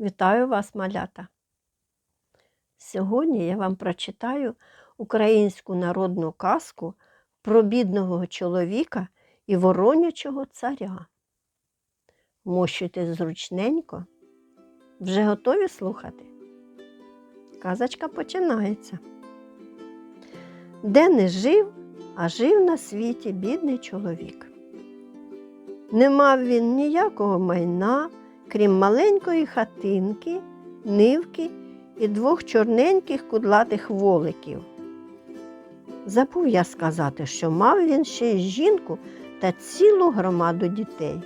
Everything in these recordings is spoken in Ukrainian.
Вітаю вас, малята! Сьогодні я вам прочитаю українську народну казку про бідного чоловіка і воронячого царя. Мощуйте зручненько. Вже готові слухати? Казочка починається. Де не жив, а жив на світі бідний чоловік. Не мав він ніякого майна, крім маленької хатинки, нивки і двох чорненьких кудлатих воликів. Забув я сказати, що мав він ще й жінку та цілу громаду дітей,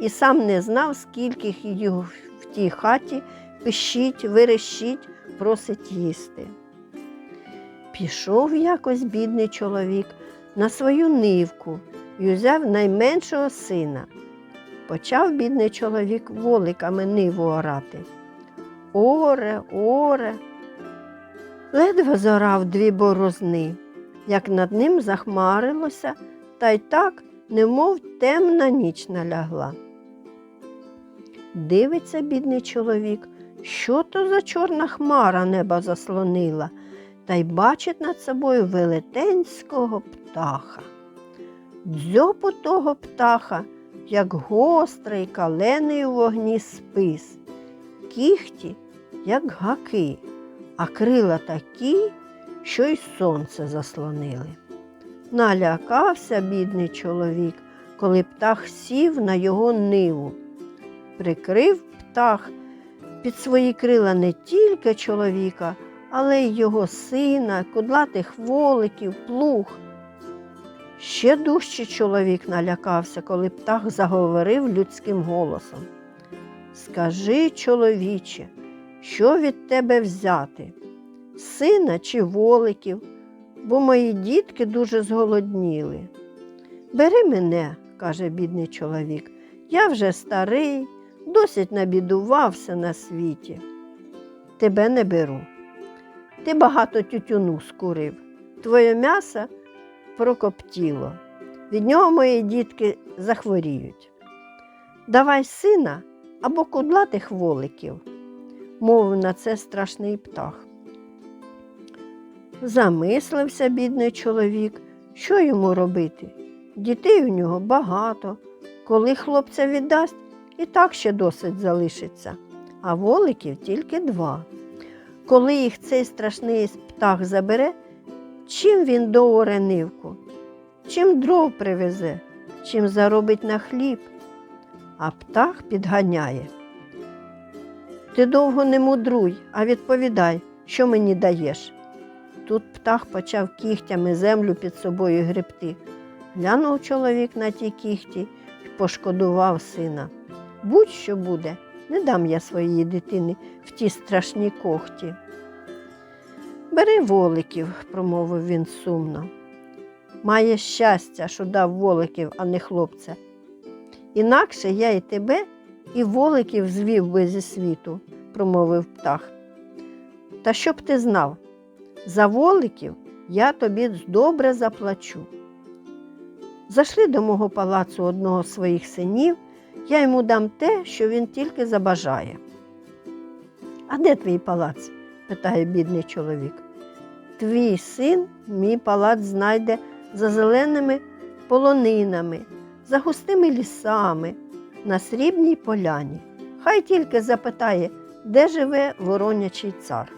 і сам не знав, скільки їх в тій хаті пищить, верещить, просить їсти. Пішов якось бідний чоловік на свою нивку і взяв найменшого сина. Почав бідний чоловік воликами ниву орати. Оре, оре. Ледве зорав дві борозни, як над ним захмарилося, та й так, немов темна ніч налягла. Дивиться бідний чоловік, що то за чорна хмара неба заслонила, та й бачить над собою велетенського птаха. Дзьоб у того птаха, як гострий калений у вогні спис, кіхті, як гаки, а крила такі, що й сонце заслонили. Налякався бідний чоловік, коли птах сів на його ниву. Прикрив птах під свої крила не тільки чоловіка, але й його сина, кудлатих воликів, плуг. Ще дужче чоловік налякався, коли птах заговорив людським голосом. Скажи, чоловіче, що від тебе взяти? Сина чи воликів, бо мої дітки дуже зголодніли. Бери мене, каже бідний чоловік, я вже старий, досить набідувався на світі. Тебе не беру. Ти багато тютюну скурив, твоє м'ясо прокоптіло. Від нього мої дітки захворіють. Давай сина або кудлатих воликів, мовив на це страшний птах. Замислився бідний чоловік, що йому робити. Дітей у нього багато. Коли хлопця віддасть, і так ще досить залишиться, а воликів тільки два. Коли їх цей страшний птах забере, чим він дооре нивку, чим дров привезе, чим заробить на хліб, а птах підганяє. Ти довго не мудруй, а відповідай, що мені даєш. Тут птах почав кігтями землю під собою гребти. Глянув чоловік на ті кігті і пошкодував сина. Будь-що буде, не дам я своїй дитині в ті страшні когті. Бери воликів, промовив він сумно. Має щастя, що дав воликів, а не хлопця. Інакше я і тебе, і воликів звів би зі світу, промовив птах. Та щоб ти знав, за воликів я тобі добре заплачу. Зайшли до мого палацу одного з своїх синів, я йому дам те, що він тільки забажає. А де твій палац? питає бідний чоловік. Твій син мій палац знайде за зеленими полонинами, за густими лісами, на срібній поляні. Хай тільки запитає, де живе воронячий цар.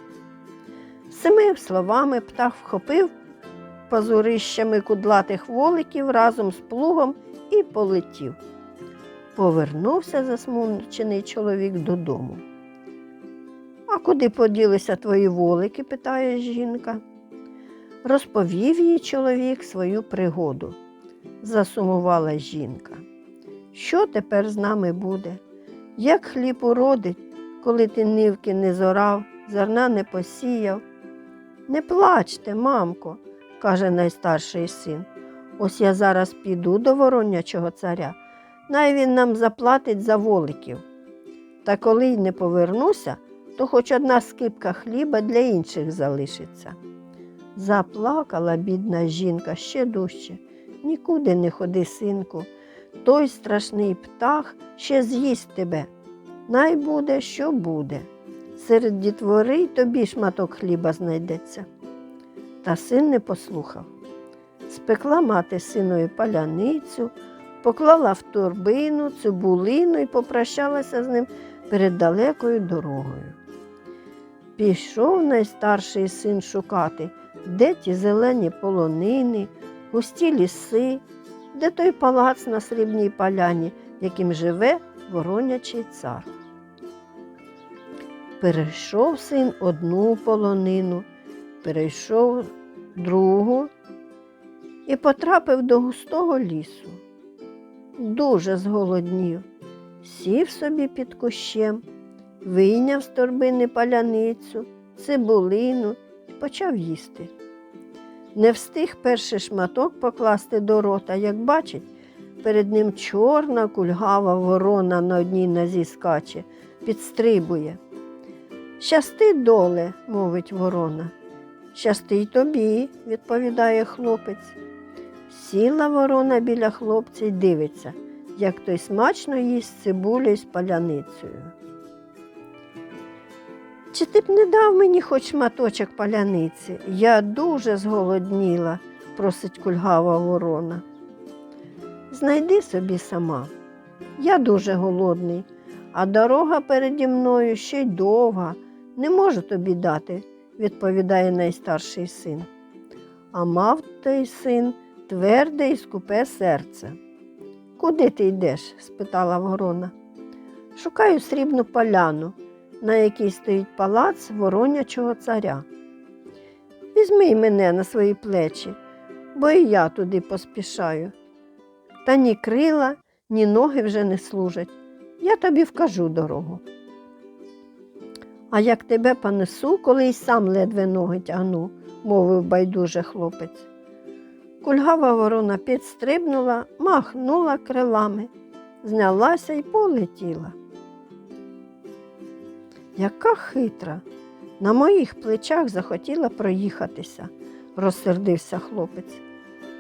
Сими словами птах вхопив пазурищами кудлатих воликів разом з плугом і полетів. Повернувся засмучений чоловік додому. А куди поділися твої волики? питає жінка. Розповів їй чоловік свою пригоду. Засумувала жінка. Що тепер з нами буде? Як хліб уродить, коли ти нивки не зорав, зерна не посіяв? Не плачте, мамко, каже найстарший син. Ось я зараз піду до воронячого царя, най він нам заплатить за воликів. Та коли й не повернуся, то хоч одна скипка хліба для інших залишиться. Заплакала бідна жінка ще дужче. Нікуди не ходи, синку, той страшний птах ще з'їсть тебе. най буде, що буде. Серед дітвори тобі шматок хліба знайдеться. Та син не послухав. Спекла мати синові паляницю, поклала в торбину цибулину і попрощалася з ним перед далекою дорогою. Пішов найстарший син шукати, де ті зелені полонини, густі ліси, де той палац на срібній поляні, яким живе воронячий цар. Перейшов син одну полонину, перейшов другу і потрапив до густого лісу. Дуже зголоднів, сів собі під кущем, вийняв з торбини паляницю, цибулину і почав їсти. Не встиг перший шматок покласти до рота, як бачить, перед ним чорна кульгава ворона на одній нозі скаче, підстрибує. Щасти доле, мовить ворона. Щасти й тобі, відповідає хлопець. Сіла ворона біля хлопця й дивиться, як той смачно їсть цибулю з паляницею. Чи ти б не дав мені хоч шматочок паляниці? Я дуже зголодніла, просить кульгава ворона. Знайди собі сама. Я дуже голодний, а дорога переді мною ще й довга. Не можу тобі дати, відповідає найстарший син. А мав той син тверде і скупе серце. Куди ти йдеш? спитала ворона. Шукаю срібну поляну, на якій стоїть палац воронячого царя. Візьми мене на свої плечі, бо і я туди поспішаю. Та ні крила, ні ноги вже не служать. Я тобі вкажу дорогу. А як тебе понесу, коли й сам ледве ноги тягну, мовив байдуже хлопець. Кульгава ворона підстрибнула, махнула крилами, знялася й полетіла. Яка хитра, на моїх плечах захотіла проїхатися, розсердився хлопець.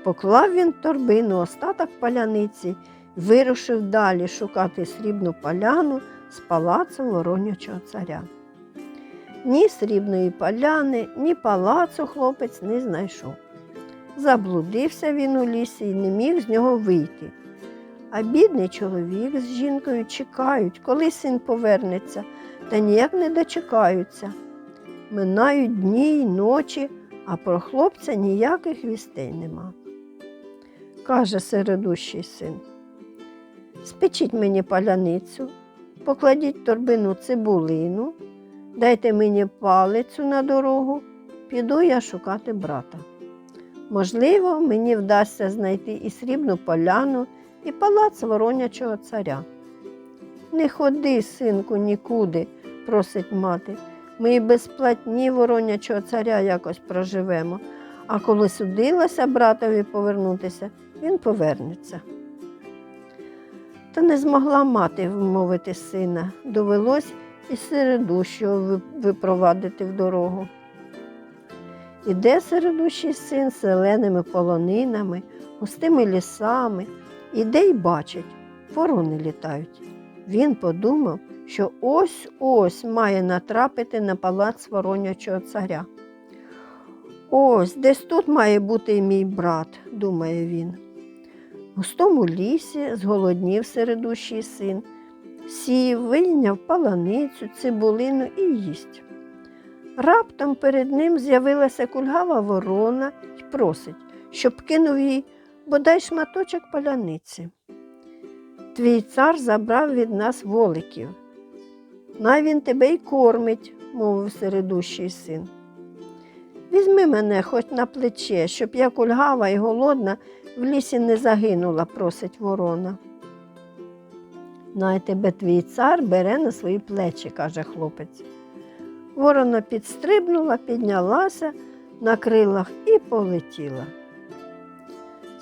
Поклав він торбину остаток паляниці вирушив далі шукати срібну поляну з палацу воронячого царя. Ні срібної поляни, ні палацу хлопець не знайшов. Заблудився він у лісі і не міг з нього вийти. А бідний чоловік з жінкою чекають, коли син повернеться, та ніяк не дочекаються. Минають дні й ночі, а про хлопця ніяких вістей нема. Каже середущий син. Спечіть мені паляницю, покладіть торбину цибулину, дайте мені палицю на дорогу, піду я шукати брата. Можливо, мені вдасться знайти і срібну поляну, і палац воронячого царя. Не ходи, синку, нікуди, просить мати. Ми і без платні воронячого царя якось проживемо, а коли судилася братові повернутися, він повернеться. Та не змогла мати вмовити сина, довелось і середущого випровадити в дорогу. Іде середущий син зеленими полонинами, густими лісами, іде й бачить, ворони літають. Він подумав, що ось ось має натрапити на палац воронячого царя. Ось десь тут має бути і мій брат, думає він. В густому лісі зголоднів середущий син, сів, вийняв паланицю, цибулину і їсть. Раптом перед ним з'явилася кульгава ворона і просить, щоб кинув їй бодай шматочок паляниці. Твій цар забрав від нас воликів. Най він тебе й кормить, мовив середущий син. Візьми мене хоч на плече, щоб я кульгава і голодна в лісі не загинула, просить ворона. Най тебе твій цар бере на свої плечі, каже хлопець. Ворона підстрибнула, піднялася на крилах і полетіла.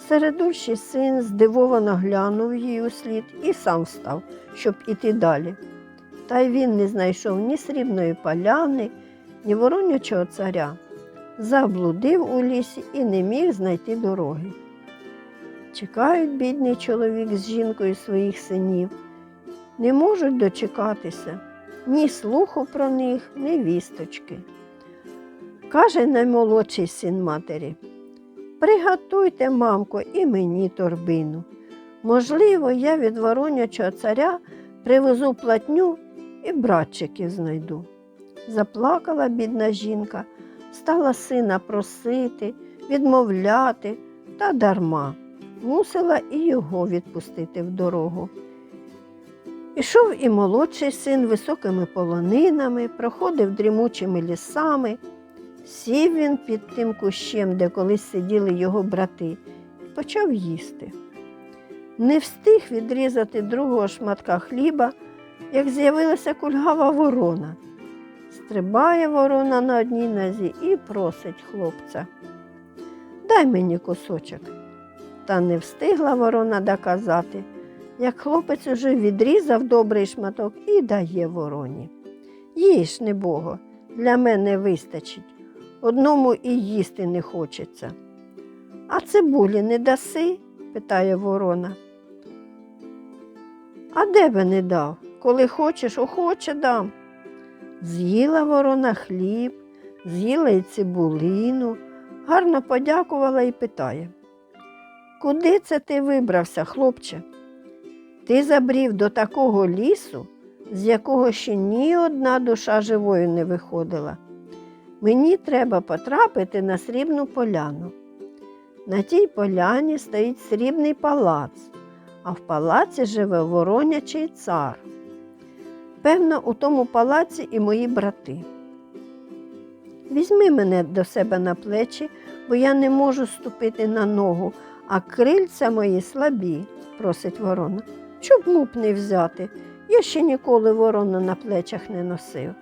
Середущий син здивовано глянув їй у слід і сам встав, щоб іти далі. Та й він не знайшов ні срібної поляни, ні воронячого царя. Заблудив у лісі і не міг знайти дороги. Чекають бідний чоловік з жінкою своїх синів, не можуть дочекатися ні слуху про них, ні вісточки. Каже наймолодший син матері. Приготуйте, мамко, і мені торбину. Можливо, я від воронячого царя привезу платню і братчиків знайду. Заплакала бідна жінка, стала сина просити, відмовляти, та дарма мусила і його відпустити в дорогу. Ішов і молодший син високими полонинами, проходив дрімучими лісами. Сів він під тим кущем, де колись сиділи його брати, і почав їсти. Не встиг відрізати другого шматка хліба, як з'явилася кульгава ворона. Стрибає ворона на одній нозі і просить хлопця. Дай мені кусочок. Та не встигла ворона доказати, як хлопець уже відрізав добрий шматок і дає вороні. Їж, небого, для мене вистачить. Одному і їсти не хочеться. А цибулі не даси? питає ворона. А де би не дав? Коли хочеш, охоче дам. З'їла ворона хліб, з'їла й цибулину, гарно подякувала і питає. Куди це ти вибрався, хлопче? Ти забрів до такого лісу, з якого ще ні одна душа живою не виходила. Мені треба потрапити на срібну поляну. На тій поляні стоїть срібний палац, а в палаці живе воронячий цар. Певно, у тому палаці і мої брати. Візьми мене до себе на плечі, бо я не можу ступити на ногу, а крильця мої слабі, просить ворона. Щоб муп не взяти. Я ще ніколи ворону на плечах не носив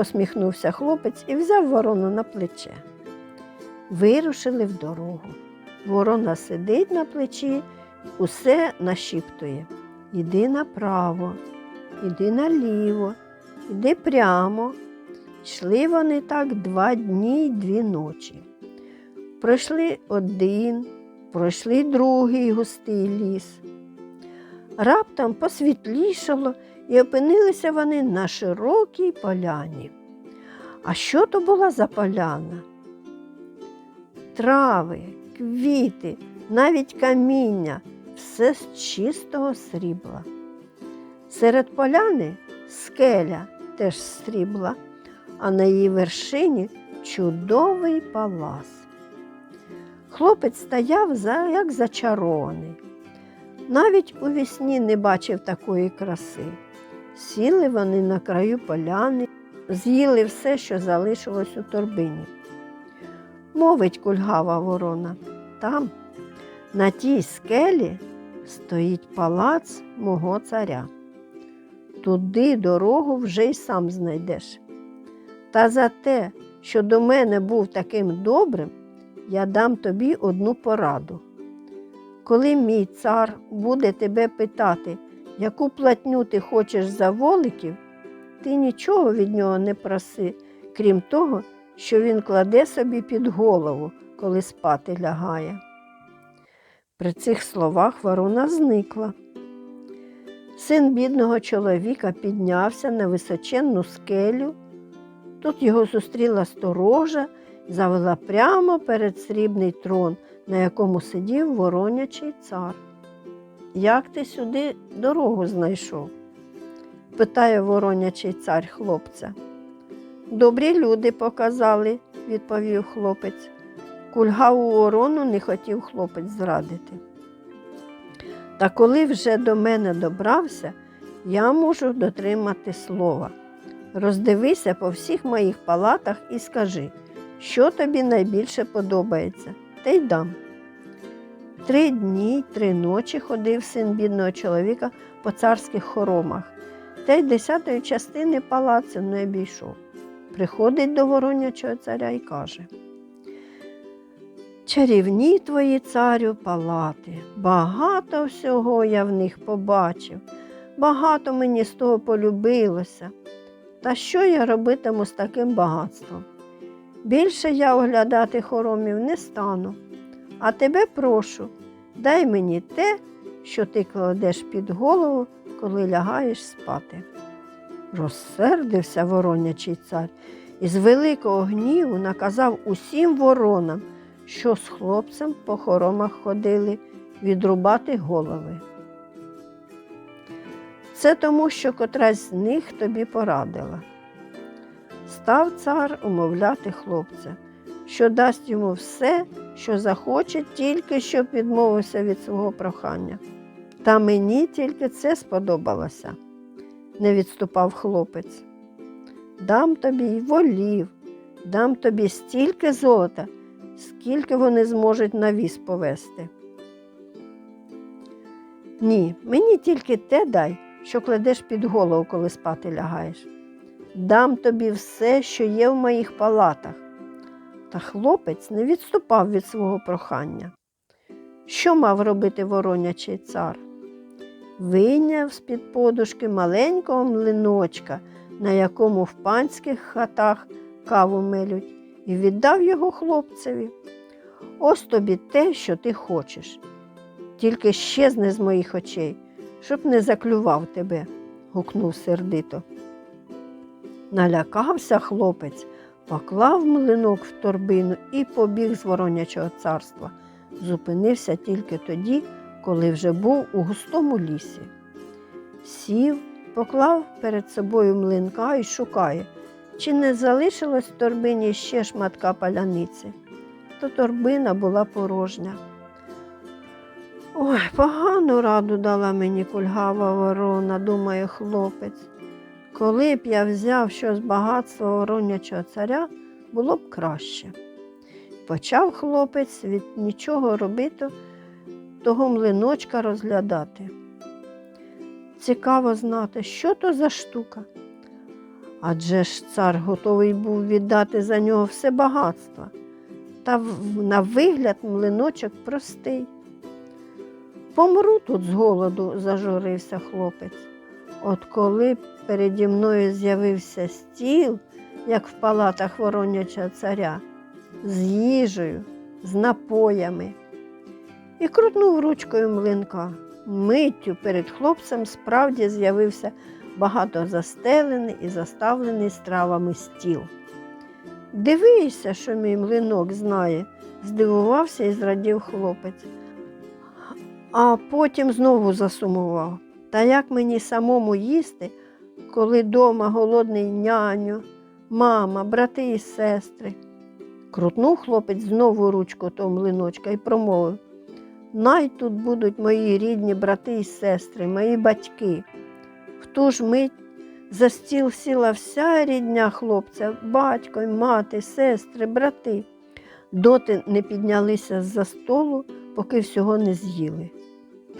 посміхнувся хлопець і взяв ворону на плече. Вирушили в дорогу. Ворона сидить на плечі, усе нашіптує. Іди направо, іди наліво, іди прямо. Йшли вони так два дні й дві ночі. Пройшли один, пройшли другий густий ліс. Раптом посвітлішало і опинилися вони на широкій поляні. А що то була за поляна? Трави, квіти, навіть каміння, все з чистого срібла. Серед поляни скеля теж срібла, а на її вершині чудовий палас. Хлопець стояв за, як зачарований. Навіть у вісні не бачив такої краси. Сіли вони на краю поляни, з'їли все, що залишилось у торбині. Мовить кульгава ворона, там, на тій скелі, стоїть палац мого царя. Туди дорогу вже й сам знайдеш. Та за те, що до мене був таким добрим, я дам тобі одну пораду. Коли мій цар буде тебе питати, яку платню ти хочеш за воликів, ти нічого від нього не проси, крім того, що він кладе собі під голову, коли спати лягає. При цих словах ворона зникла. Син бідного чоловіка піднявся на височенну скелю. Тут його зустріла сторожа і завела прямо перед срібний трон, на якому сидів воронячий цар. Як ти сюди дорогу знайшов? питає воронячий цар хлопця. Добрі люди показали, відповів хлопець. Кульгаву ворону не хотів хлопець зрадити. Та коли вже до мене добрався, я можу дотримати слова. Роздивися по всіх моїх палатах і скажи, що тобі найбільше подобається, та й дам. Три дні три ночі ходив син бідного чоловіка по царських хоромах, та й десятої частини палацу не обійшов. Приходить до воронячого царя і каже Чарівні твої царю палати, багато всього я в них побачив, багато мені з того полюбилося. Та що я робитиму з таким багатством? Більше я оглядати хоромів не стану, а тебе прошу, дай мені те, що ти кладеш під голову, коли лягаєш спати. Розсердився воронячий цар і з великого гніву наказав усім воронам, що з хлопцем по хоромах ходили, відрубати голови. Це тому, що котрась з них тобі порадила. Став цар умовляти хлопця, що дасть йому все, що захоче, тільки щоб відмовився від свого прохання. Та мені тільки це сподобалося, не відступав хлопець. Дам тобі й волів, дам тобі стільки золота, скільки вони зможуть на віз повести. Ні, мені тільки те дай, що кладеш під голову, коли спати лягаєш. Дам тобі все, що є в моїх палатах. Та хлопець не відступав від свого прохання. Що мав робити воронячий цар? Вийняв з-під подушки маленького млиночка, на якому в панських хатах каву мелють, і віддав його хлопцеві. Ось тобі те, що ти хочеш. Тільки щезне з моїх очей, щоб не заклював тебе, гукнув сердито. Налякався хлопець, поклав млинок в торбину і побіг з воронячого царства. Зупинився тільки тоді, коли вже був у густому лісі. Сів, поклав перед собою млинка і шукає, чи не залишилось в торбині ще шматка паляниці. То торбина була порожня. Ой, погану раду дала мені кульгава ворона, думає хлопець. Коли б я взяв щось багатства воронячого царя, було б краще. Почав хлопець від нічого робити, того млиночка розглядати. Цікаво знати, що то за штука. Адже ж цар готовий був віддати за нього все багатство. Та на вигляд млиночок простий. Помру тут з голоду, зажурився хлопець. От коли переді мною з'явився стіл, як в палатах воронячого царя, з їжею, з напоями, і крутнув ручкою млинка. Миттю перед хлопцем справді з'явився багато застелений і заставлений стравами стіл. Дивися, що мій млинок знає, здивувався і зрадів хлопець. А потім знову засумував. Та як мені самому їсти, коли дома голодний няню, мама, брати і сестри? Крутнув хлопець знову ручку того млиночка і промовив Най тут будуть мої рідні брати і сестри, мої батьки. В ту ж мить за стіл сіла вся рідня хлопця, батько, мати, сестри, брати. Доти не піднялися з-за столу, поки всього не з'їли.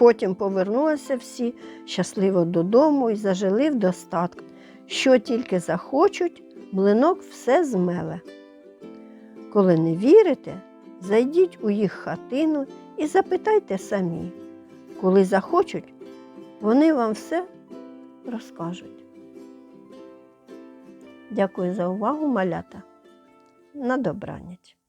Потім повернулися всі щасливо додому і зажили в достатку. Що тільки захочуть, млинок все змеле. Коли не вірите, зайдіть у їх хатину і запитайте самі. Коли захочуть, вони вам все розкажуть. Дякую за увагу, малята. На добраніч.